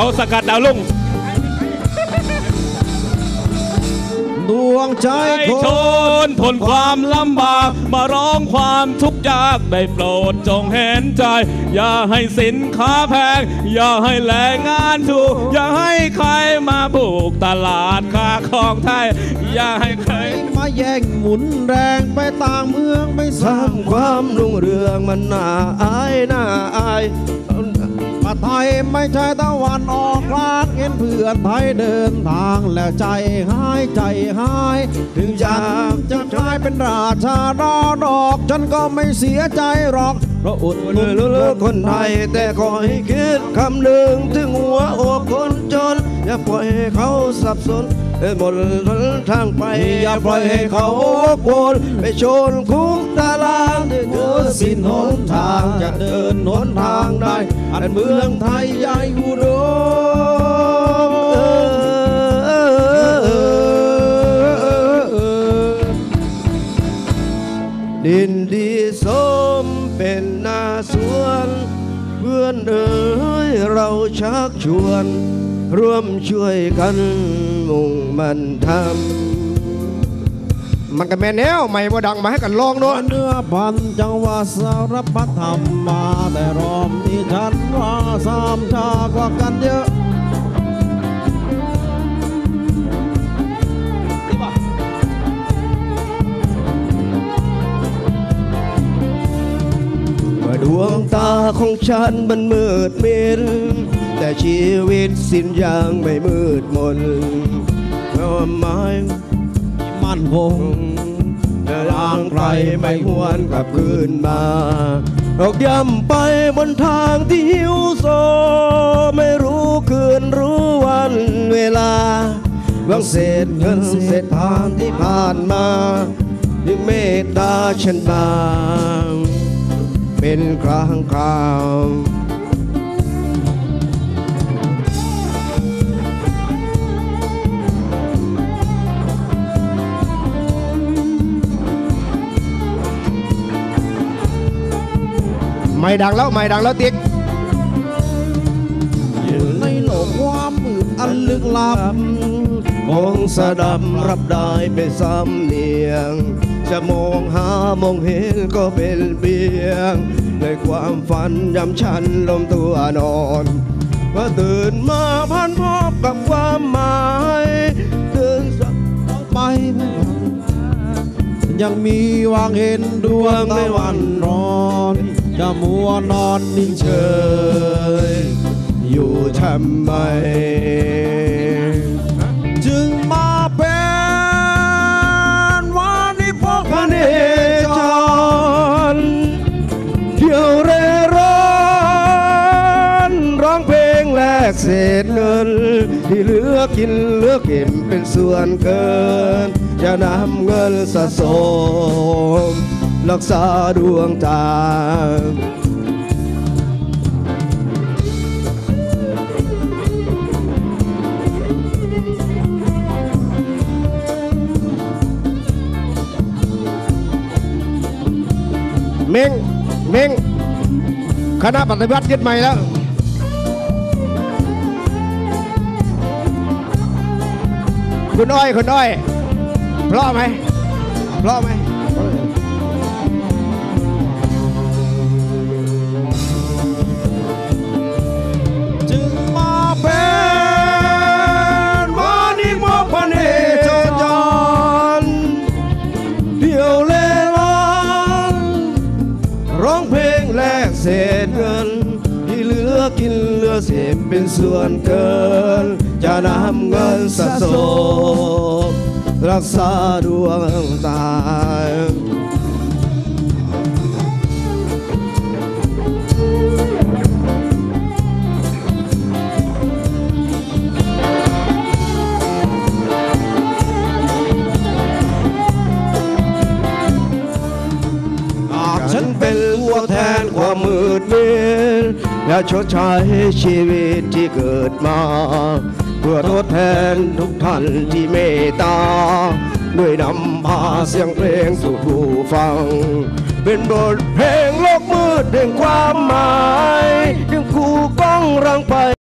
เขาสกัดดาวลุ่งดวงใจใจคชนนทนความลำบาก มาร้องความทุกข์ยากได้โปรดจงเห็นใจ อย่าให้สินค้าแพง อย่าให้แรงงานถูก อย่าให้ใครมาบุกตลาดค้าของไทย อย่าให้ใครมาแย่งหมุนแรงไปต่างเมืองไปสร้างความรุ่งเรืองมันน่าอายน่าอายมา ไทยไม่ใช่ตะวันออกกลางเห็นเพื่อนไทยเดินทางแล้วใจหายใจหาย ถึงอยากจะกลายเป็นราชาดอดอกฉันก็ไม่เสียใจหรอกเพราะอุดหนุนคนไทยแต่ขอให้คิดคำหนึ่งถึงหัวอกคนจน อย่าปล่อยให้เขาสับสนให้หมดหนทางไป อย่าปล่อยให้เขาวนไปชนคุกตารางที่เสิ้นหนทางจะเดินหนทางได้อันเมืองไทยใหญ่อุดมดินดีสมเป็นนาสวน เพื่อนเอ๋ยเราชักชวน ร่วมช่วยกันมุ่งมันทำมันก็แม่นแนวใหม่บ่ดังมาให้กันลองเนาะเนื้อพันจังหวะสารพัดธรรมมาแต่รอบนี้ฉันว่าสามชากว่ากันเยอะเมื่อดวงตาของฉันมันมืดมิด แต่ชีวิตสิ้นยังไม่มืดมนความหมายมั่นคงจะลางใครไม่หวนกลับคืนมาออกย้ำไปบนทางที่หิวโซ ไม่รู้คืนรู้วันเวลาหวังเศษเงินเศษทานที่ผ่านมาที่เมตตาฉันบาง เป็นครั้งคราว ไม่ดังแล้วไม่ดังแล้วติ๊กอยู่ในโลกความมืดอันลึกลับคงสะดำรับได้เป็นสำเนียง จะมองหามองเห็นก็เป็นเบียง ในความฝันยำฉันลมตัวนอนพอตื่นมาพันพบกับความหมายตื่นสักไปไม่หวังยังมีวางเห็นดวงในวันร้อน จะมัวนอนนิ่งเฉย อยู่ทำไม จึงมาเป็นวันนี้พบพระเนจรเที่ยวเร่ร่อนร้องเพลงแลกเศษเงิน ที่เหลือกินเหลือเก็บเป็นส่วนเกิน จะนำเงินสะสม รักษาดวงตาเม้งเม้งคณะปฏิบัติยึดใหม่แล้วคุณอ้อยคุณอ้อยพราะไหมพราะไหม เหลือเป็นส่วนเกิน จะนำเงินสะสมรักษาดวงตาหากฉันเป็นตัวแทนความมืดมิด และชดใช้ชีวิตที่เกิดมา เพื่อทดแทนทุกท่านที่เมตตา ด้วยนำพาเสียงเพลงสู่ผู้ฟัง เป็นบทเพลงโลกมืดแห่งความหมายดึงคู่ก้องรังไป